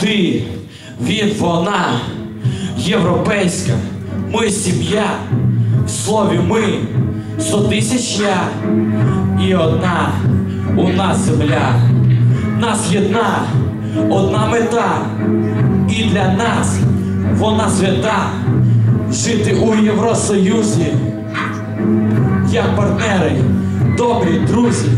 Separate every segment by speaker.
Speaker 1: ти, він, вона, європейська, ми сім'я, в слові ми, сто тисяч я і одна у нас земля. Нас єдна, одна мета, і для нас вона свята. Жити у Євросоюзі, як партнери, добрі друзі.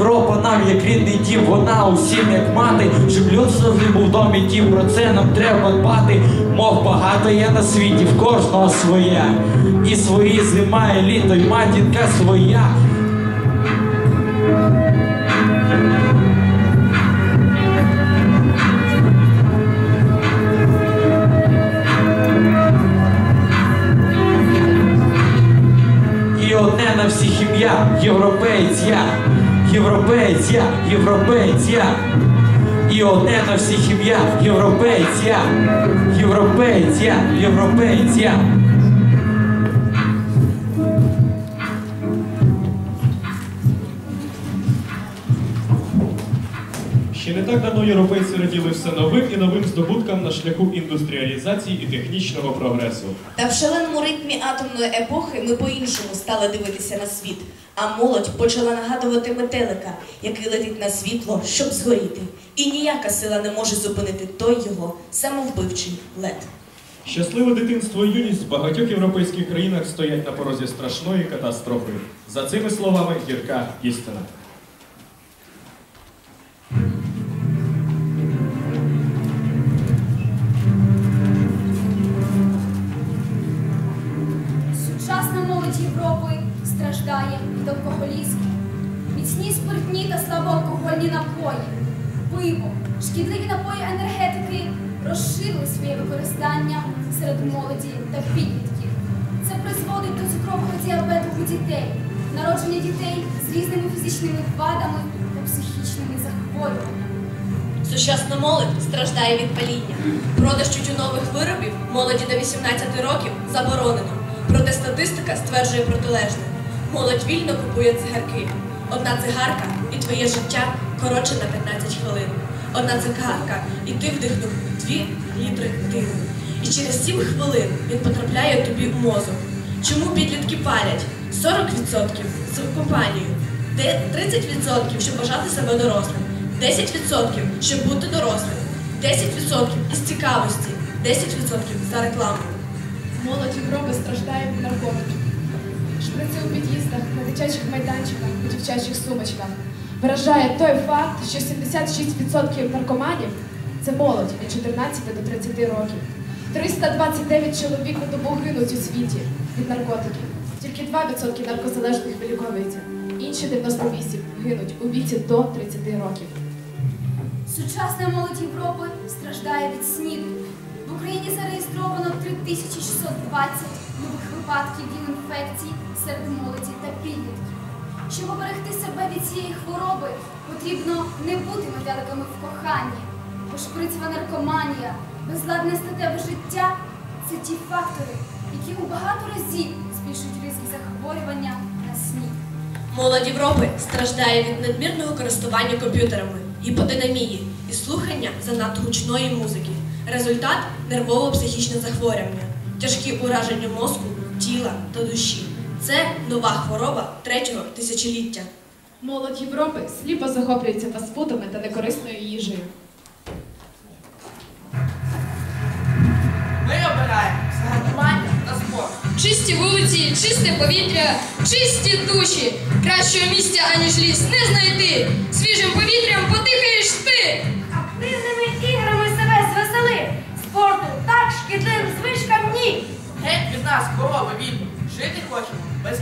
Speaker 1: Європа нам як рідний дім, вона усім як мати, щоб люд завжди був домі дім, про це нам треба дбати. Мов багато є на світі, в кожного своя. І свої зима, і літо, і матінка своя. На всіх ім'я, європеєць я, європеєць я. І одне на всіх ім'я, європеєць я, європеєць я.
Speaker 2: Ще не так давно європейці раділи все новим і новим здобуткам на шляху індустріалізації і технічного прогресу.
Speaker 3: Та в шаленому ритмі атомної епохи ми по-іншому стали дивитися на світ. А молодь почала нагадувати метелика, який летить на світло, щоб згоріти. І ніяка сила не може зупинити той його самовбивчий лед.
Speaker 2: Щасливе дитинство і юність в багатьох європейських країнах стоять на порозі страшної катастрофи. За цими словами гірка істина.
Speaker 4: Шкідливі напої енергетики розширили своє використання серед молоді та підлітків. Це призводить до цукрового діабету у дітей, народження дітей з різними фізичними вадами та психічними захворюваннями.
Speaker 3: Сучасна молодь страждає від паління. Продаж тютюнових виробів молоді до 18 років заборонено. Проте статистика стверджує протилежне. Молодь вільно купує цигарки. Одна цигарка і твоє життя коротше на 15 хвилин. Одна цигарка і ти вдихнув 2 літри диму. І через 7 хвилин він потрапляє тобі в мозок. Чому підлітки палять? 40% з компанією, де 30% щоб вважати себе дорослим, 10% щоб бути дорослим, 10% із цікавості, 10% за рекламу.
Speaker 5: Молодь Європи страждає від наркотиків. Шприци у під'їздах, на дитячих майданчиках, у дівчачих сумочках. Вражає той факт, що 76% наркоманів це молодь від 14 до 30 років. 329 чоловік на добу гинуть у світі від наркотиків. Тільки 2% наркозалежних виліковуються. Інші 98 гинуть у віці до 30 років.
Speaker 4: Сучасна молодь Європи страждає від СНІДу. В Україні зареєстровано 3620 нових випадків ВІЛ-інфекцій серед молоді та підлітків. Щоб оберегти себе від цієї хвороби, потрібно не бути метеликами в коханні. Пошприцьва наркоманія, безладне статеве життя це ті фактори, які у багато разів збільшують ризик захворювання на СНІД.
Speaker 3: Молодь Європи страждає від надмірного користування комп'ютерами, гіподинамії і слухання занадто гучної музики. Результат нервово-психічне захворювання, тяжкі ураження мозку, тіла та душі. Це нова хвороба третього тисячоліття.
Speaker 5: Молодь Європи сліпо захоплюється фастфудами та некорисною їжею.
Speaker 6: Ми обираємо загартування та спорт.
Speaker 7: Чисті вулиці, чисте повітря, чисті душі. Кращого місця, аніж ліс, не знайти. Свіжим повітрям подихаєш ти.
Speaker 8: Активними іграми себе звесели. Спорту так шкідливим звичкам ні.
Speaker 6: Геть від нас хвороби вільні. Жити хочемо без.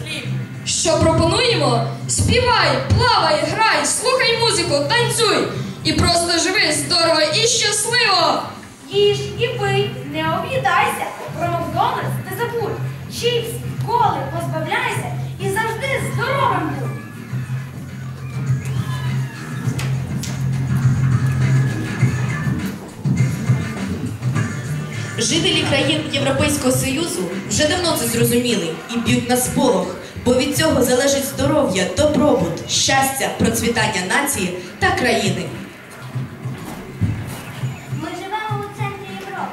Speaker 7: Що пропонуємо? Співай, плавай, грай, слухай музику, танцюй. І просто живи здорово і щасливо.
Speaker 8: Їж і пий, не об'їдайся. Про Макдональдс не забудь. Чіпс, коли позбавляйся і завжди здоровим будь.
Speaker 3: Жителі країн Європейського Союзу вже давно це зрозуміли і б'ють на сполох, бо від цього залежить здоров'я, добробут, щастя, процвітання нації та країни.
Speaker 8: Ми
Speaker 9: живемо у центрі Європи.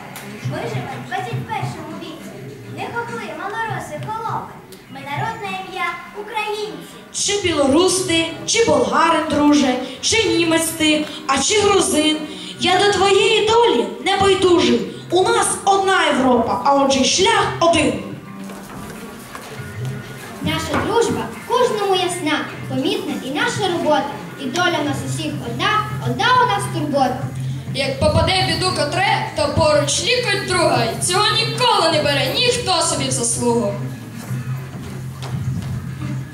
Speaker 9: Ми живемо в 21 віці. Не хопли, малороси, коломи. Ми народне ім'я українці.
Speaker 10: Чи білорус чи болгари, друже, чи німець ти, а чи грузин. Я до твоєї долі не байдужий. У нас одна Європа, а отже й шлях один.
Speaker 9: Наша дружба кожному ясна, помітна і наша робота. І доля нас усіх одна, одна у нас турбота.
Speaker 7: Як попаде в біду котре, то поруч лікоть друга. й Цього ніколи не бере ніхто собі в заслугу.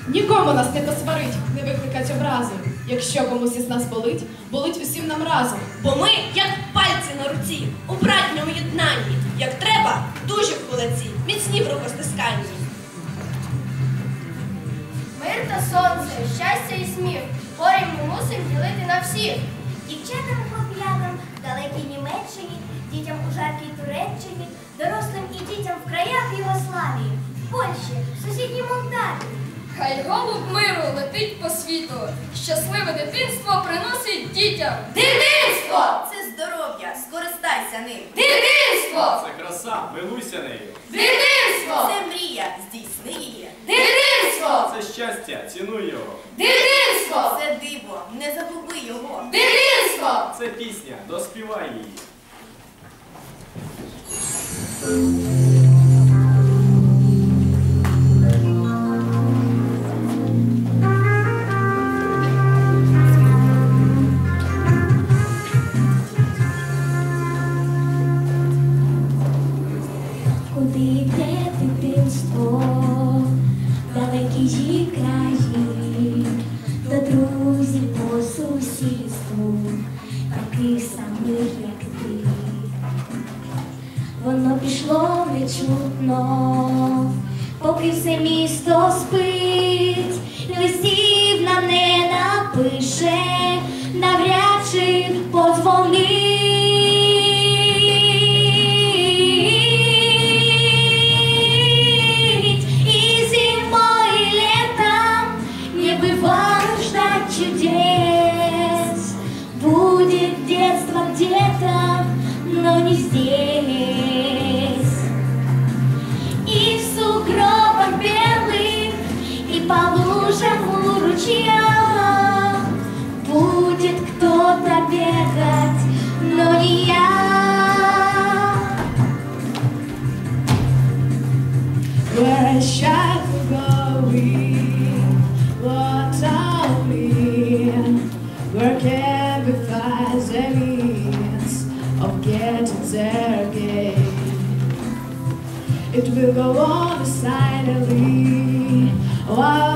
Speaker 5: Нікому нас не посварить, не викликать образи. Якщо комусь із нас болить, болить усім нам разом.
Speaker 3: Бо ми, як пальці на руці, у братньому єднанні, як треба, дуже в кулаці, міцні в рукостисканні.
Speaker 8: Мир та сонце, щастя і сміх. Горем ми мусимо ділити на всіх.
Speaker 11: Дівчатам хлоп'ятам в далекій Німеччині, дітям у жаркій Туреччині, дорослим і дітям в краях Югославії, в Польщі, в сусідній Молдавії.
Speaker 7: Хай голуб миру летить по світу. Щасливе дитинство приносить дітям.
Speaker 8: Дитинство!
Speaker 3: Це здоров'я, скористайся ним.
Speaker 8: Дитинство!
Speaker 2: Це краса, милуйся нею.
Speaker 8: Дитинство!
Speaker 3: Це мрія, здійсни її.
Speaker 8: Дитинство!
Speaker 2: Це щастя, цінуй його.
Speaker 8: Дитинство!
Speaker 3: Це диво, не загуби його.
Speaker 8: Дитинство!
Speaker 2: Це пісня, доспівай її.
Speaker 11: вже навряд чи подзвонив. чудес Будет детство где-то, но не здесь
Speaker 5: getting there again? It will go on silently while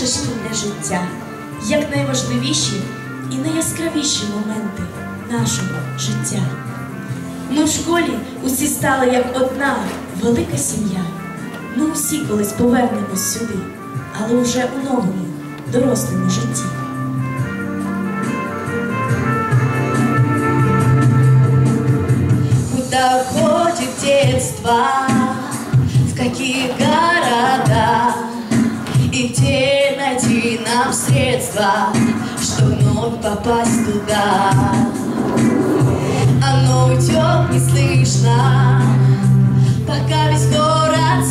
Speaker 10: наше шкільне життя як найважливіші і найяскравіші моменти нашого життя. Ми в школі усі стали як одна велика сім'я. Ми усі колись повернемось сюди, але вже у новому, дорослому житті. Куда уходит детство, в какие города, нам средства, чтобы вновь попасть туда. Оно уйдет неслышно, пока весь город